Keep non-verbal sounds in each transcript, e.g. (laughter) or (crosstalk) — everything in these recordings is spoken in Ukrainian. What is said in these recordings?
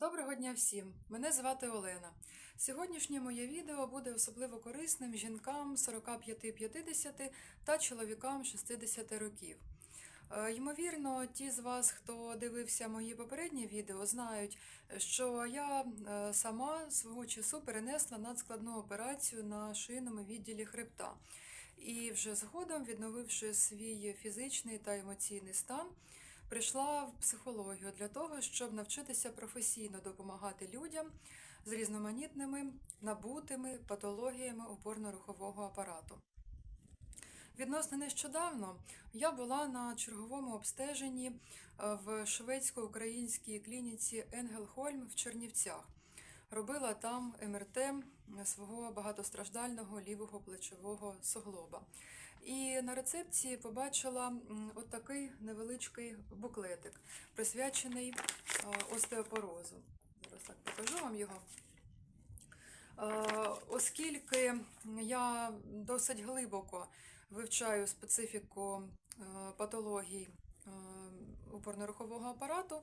Доброго дня всім! Мене звати Олена. Сьогоднішнє моє відео буде особливо корисним жінкам 45-50 та чоловікам 60 років. Е, Ймовірно, ті з вас, хто дивився мої попередні відео, знають, що я е, сама свого часу перенесла надскладну операцію на шийному відділі хребта. І вже згодом, відновивши свій фізичний та емоційний стан, прийшла в психологію для того, щоб навчитися професійно допомагати людям з різноманітними набутими патологіями опорно-рухового апарату. Відносно нещодавно я була на черговому обстеженні е, в шведсько-українській клініці Енгелхольм в Чернівцях. Робила там МРТ свого багатостраждального лівого плечового суглоба. І на рецепції побачила отакий невеличкий буклетик, присвячений остеопорозу. Зараз так покажу вам його. Оскільки я досить глибоко вивчаю специфіку патологій опорно-рухового апарату,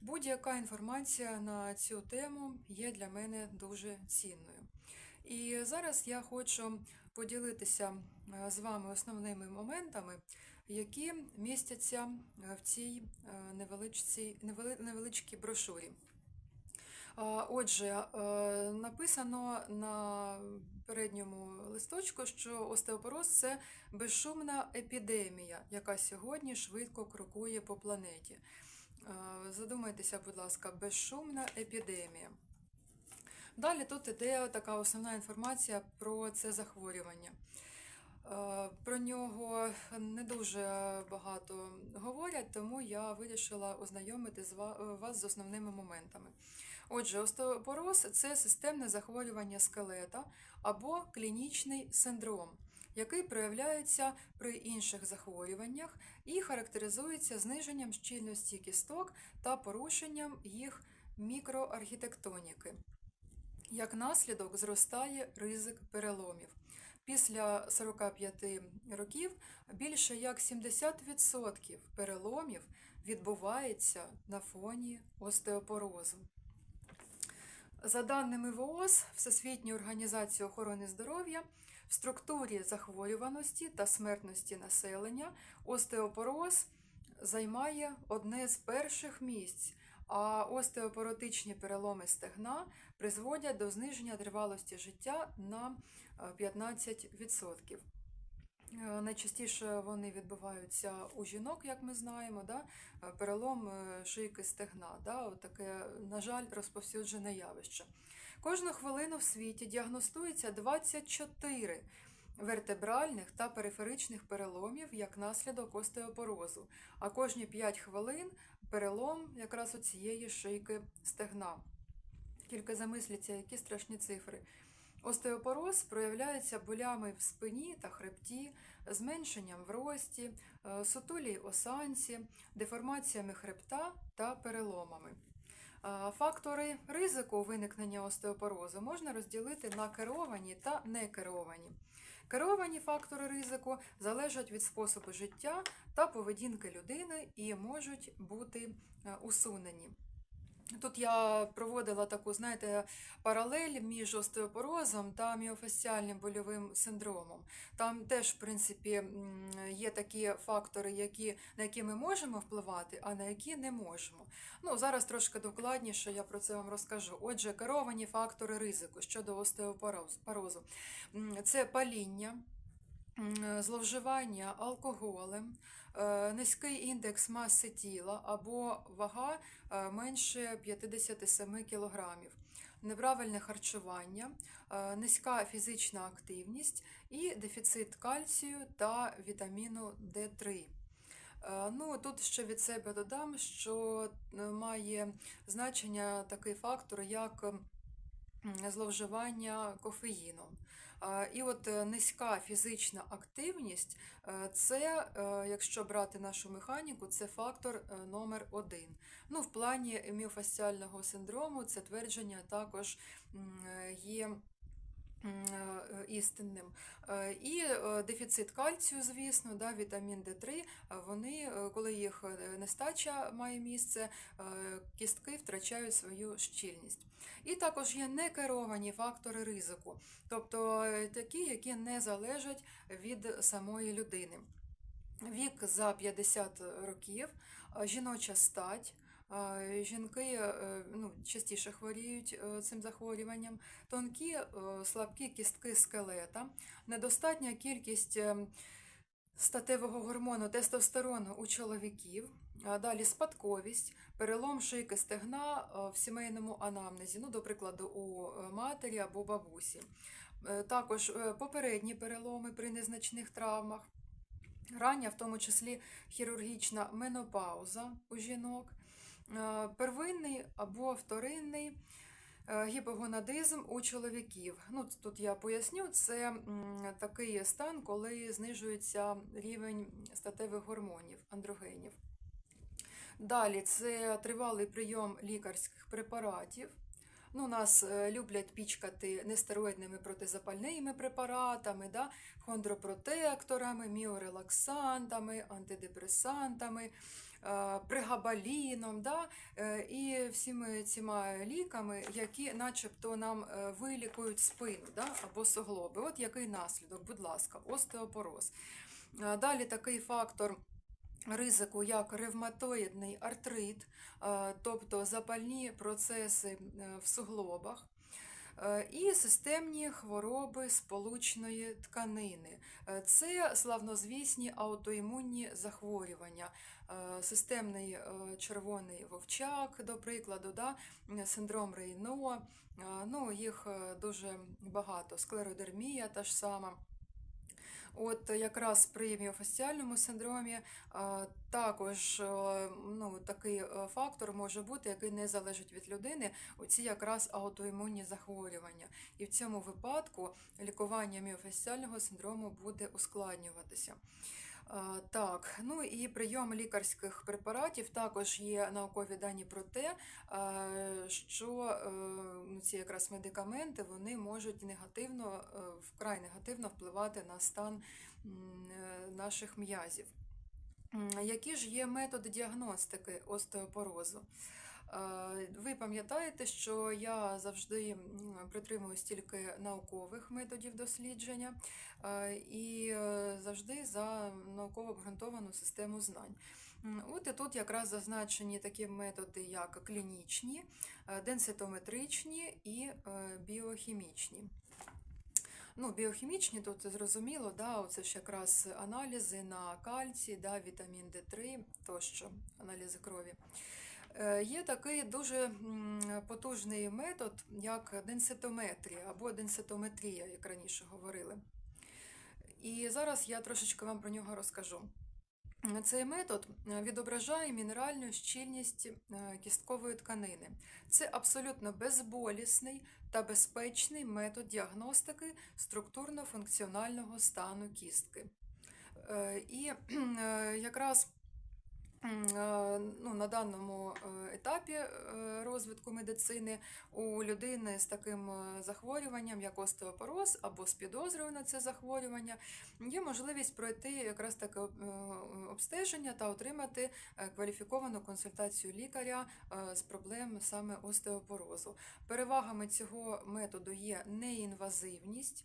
будь-яка інформація на цю тему є для мене дуже цінною. І зараз я хочу поділитися е, з вами основними моментами, які містяться е, в цій е, невеличкій брошурі. Отже, написано на передньому листочку, що остеопороз це безшумна епідемія, яка сьогодні швидко крокує по планеті. Задумайтеся, будь ласка, безшумна епідемія. Далі тут іде така основна інформація про це захворювання. Е, Про нього не дуже багато говорять, тому я вирішила ознайомити вас з основними моментами. Отже, остеопороз це системне захворювання скелета або клінічний синдром, який проявляється при інших захворюваннях і характеризується зниженням щільності кісток та порушенням їх мікроархітектоніки. Як наслідок зростає ризик переломів. Після 45 років більше як 70% переломів відбувається на фоні остеопорозу. За даними ВООЗ, Всесвітньої організації охорони здоров'я, в структурі захворюваності та смертності населення остеопороз займає одне з перших місць, а остеопоротичні переломи стегна призводять до зниження тривалості життя на е, 15%. Е, Найчастіше вони відбуваються у жінок, як ми знаємо, да? е, перелом е, шийки стегна. Да? Таке, на жаль, розповсюджене явище. Кожну хвилину в світі діагностується 24 вертебральних та периферичних переломів як наслідок остеопорозу, а кожні 5 хвилин перелом якраз у цієї шийки стегна. Тільки замисліться, які страшні цифри. Остеопороз проявляється болями в спині та хребті, зменшенням в рості, е, сутулій осанці, деформаціями хребта та переломами. Е, Фактори ризику виникнення остеопорозу можна розділити на керовані та некеровані. Керовані фактори ризику залежать від способу життя та поведінки людини і можуть бути е, усунені. Тут я проводила таку, знаєте, паралель між остеопорозом та міофасціальним больовим синдромом. Там теж, в принципі, є такі фактори, які, на які ми можемо впливати, а на які не можемо. Ну, зараз трошки докладніше я про це вам розкажу. Отже, керовані фактори ризику щодо остеопорозу. Це паління, зловживання алкоголем, е, низький індекс маси тіла або вага е, менше 57 кг, неправильне харчування, е, низька фізична активність і дефіцит кальцію та вітаміну Д3. Е, Ну, тут ще від себе додам, що е, має значення такий фактор, як зловживання кофеїном. І от е, низька фізична активність е, це, е, якщо брати нашу механіку, це фактор номер один. Ну, в плані міофасціального синдрому це твердження також є істинним. Е, І е, дефіцит кальцію, звісно, да, вітамін Д3, е, вони, е, коли їх е, нестача має місце, е, кістки втрачають свою щільність. І також є некеровані фактори ризику, тобто е, такі, які не залежать від самої людини. Вік за 50 років, е, жіноча стать. Е, Жінки е, ну, частіше хворіють е, цим захворюванням, тонкі, е, слабкі кістки скелета, недостатня кількість е, статевого гормону тестостерону у чоловіків, далі спадковість, перелом шийки стегна в сімейному анамнезі, ну, до прикладу, у матері або бабусі. Також попередні переломи при незначних травмах, рання, в тому числі хірургічна менопауза у жінок, первинний або вторинний е, гіпогонадизм у чоловіків. Ну, тут я поясню, це такий стан, коли знижується рівень статевих гормонів, андрогенів. Далі це тривалий прийом лікарських препаратів. Ну, нас е, люблять пічкати нестероїдними протизапальними препаратами, да, хондропротекторами, міорелаксантами, антидепресантами, е, пригабаліном, да, е, і всіми цими ліками, які начебто нам е, вилікують спину да, або суглоби. От який наслідок, будь ласка, остеопороз. Е, Далі такий фактор ризику, як ревматоїдний артрит, е, тобто запальні процеси е, в суглобах. Е, І системні хвороби сполучної тканини. Е, Це славнозвісні аутоімунні захворювання. Е, Системний червоний вовчак, до прикладу, да? синдром Рейно. Ну, їх дуже багато. Склеродермія та ж сама. От якраз при міофасціальному синдромі також е, ну, такий е, фактор може бути, який не залежить від людини, оці якраз аутоімунні захворювання. І в цьому випадку лікування міофасціального синдрому буде ускладнюватися. Е, Так, ну і прийом лікарських препаратів також є наукові дані про те, е, що е, ну, ці якраз медикаменти вони можуть негативно, вкрай негативно впливати на стан наших м'язів. Які ж є методи діагностики остеопорозу? Е, Ви пам'ятаєте, що я завжди притримуюсь тільки наукових методів дослідження е, і е, завжди за науково обґрунтовану систему знань. От і тут якраз зазначені такі методи, як клінічні, денситометричні і біохімічні. Ну, біохімічні, тут зрозуміло, да, оце ж якраз аналізи на кальцій, да, вітамін Д3 тощо, аналізи крові. Е, Є такий дуже потужний метод, як денситометрія або денситометрія, як раніше говорили. І зараз я трошечки вам про нього розкажу. Цей метод відображає мінеральну щільність е, кісткової тканини. Це абсолютно безболісний та безпечний метод діагностики структурно-функціонального стану кістки. Е, І якраз ну, на даному е, етапі е, розвитку медицини у людини з таким е, захворюванням, як остеопороз, або з підозрою на це захворювання, є можливість пройти якраз таке е, обстеження та отримати е, кваліфіковану консультацію лікаря е, з проблем саме остеопорозу. Перевагами цього методу є неінвазивність.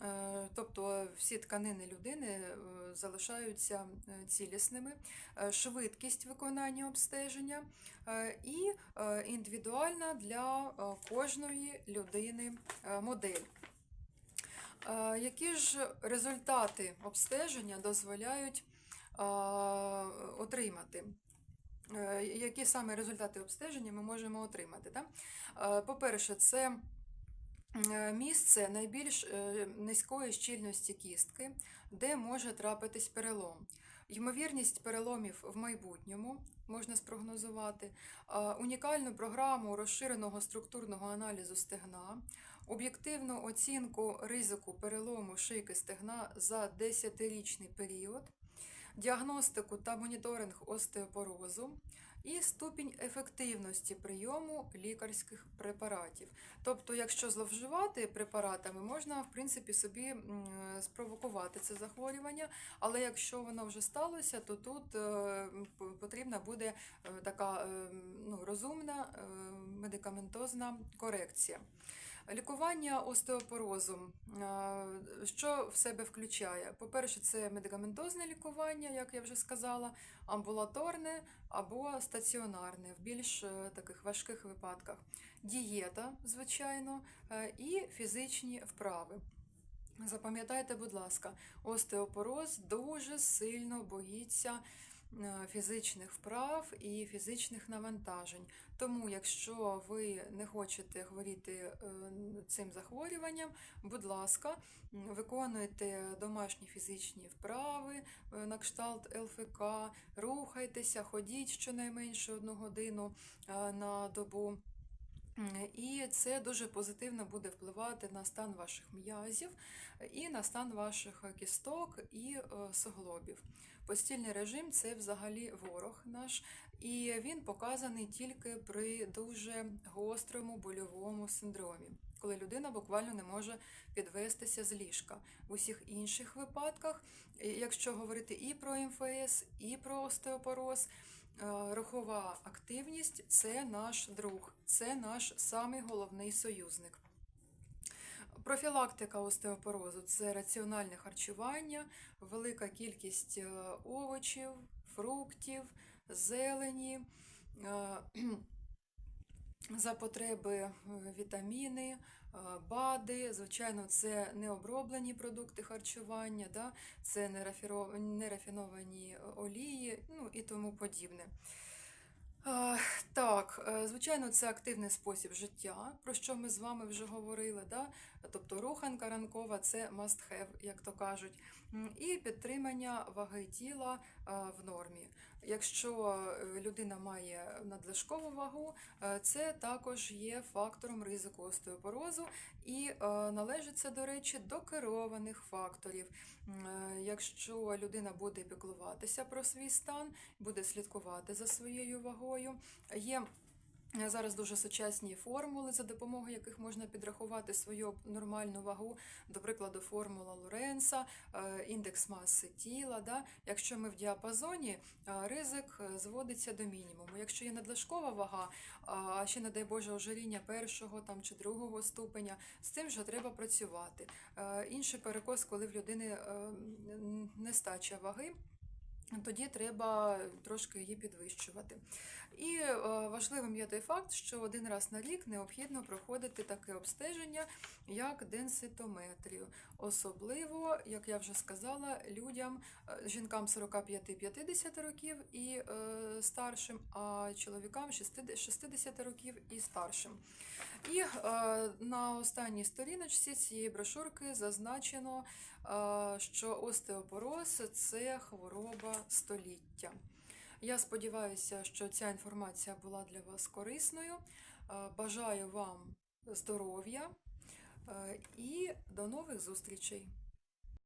Е, Тобто всі тканини людини е, залишаються е, цілісними, швидкість виконання обстеження і індивідуальна для кожної людини модель. Які ж результати обстеження дозволяють отримати? Які саме результати обстеження ми можемо отримати? По-перше, це місце найбільш е, низької щільності кістки, де може трапитись перелом. Ймовірність переломів в майбутньому можна спрогнозувати, е, унікальну програму розширеного структурного аналізу стегна, об'єктивну оцінку ризику перелому шийки стегна за 10-річний період, діагностику та моніторинг остеопорозу, і ступінь ефективності прийому лікарських препаратів. Тобто, якщо зловживати препаратами, можна в принципі собі спровокувати це захворювання, але якщо воно вже сталося, то тут е, потрібна буде е, така е, ну, розумна медикаментозна корекція. Лікування остеопорозу, е, що в себе включає? По-перше, це медикаментозне лікування, як я вже сказала, амбулаторне або стаціонарне в більш е, таких важких випадках. Дієта, звичайно, е, і фізичні вправи. Запам'ятайте, будь ласка, остеопороз дуже сильно боїться фізичних вправ і фізичних навантажень. Тому, якщо ви не хочете хворіти е, цим захворюванням, будь ласка, виконуйте домашні фізичні вправи е, на кшталт ЛФК, рухайтеся, ходіть щонайменше одну годину е, на добу. М, І це дуже позитивно буде впливати на стан ваших м'язів і на стан ваших кісток і е, суглобів. Постільний режим це взагалі ворог наш, і він показаний тільки при дуже гострому больовому синдромі, коли людина буквально не може підвестися з ліжка. В усіх інших випадках, е, якщо говорити і про МФС, і про остеопороз, е, рухова активність це наш друг, це наш самий головний союзник. Профілактика остеопорозу це раціональне харчування, велика кількість е, овочів, фруктів, зелені, е, (clears throat) за потреби е, вітаміни, е, БАДи. Звичайно, це не оброблені продукти харчування, да? це не рафіновані олії, ну і тому подібне. Е, Так, е, звичайно, це активний спосіб життя, про що ми з вами вже говорили. Да? Тобто руханка ранкова це must have, як то кажуть, і підтримання ваги тіла е, в нормі. Якщо е, людина має надлишкову вагу, е, це також є фактором ризику остеопорозу і належиться, до речі, до керованих факторів. Е, Якщо людина буде піклуватися про свій стан, буде слідкувати за своєю вагою. Є е, зараз дуже сучасні формули, за допомогою яких можна підрахувати свою нормальну вагу, до прикладу, формула Лоренса, е, індекс маси тіла. Да? Якщо ми в діапазоні, е, ризик е, зводиться до мінімуму. Якщо є надлишкова вага, а ще, не дай Боже, ожиріння першого там, чи другого ступеня, з цим вже треба працювати. Е, Інший перекос, коли в людини е, нестача ваги. Тоді треба трошки її підвищувати. І е, важливим є той факт, що один раз на рік необхідно проходити таке обстеження, як денситометрію. Особливо, як я вже сказала, людям, е, жінкам 45-50 років і е, старшим, а чоловікам 60 60 років і старшим. І на останній сторіночці цієї брошурки зазначено, що остеопороз це хвороба століття. Я сподіваюся, що ця інформація була для вас корисною. Е, Бажаю вам здоров'я е, і до нових зустрічей!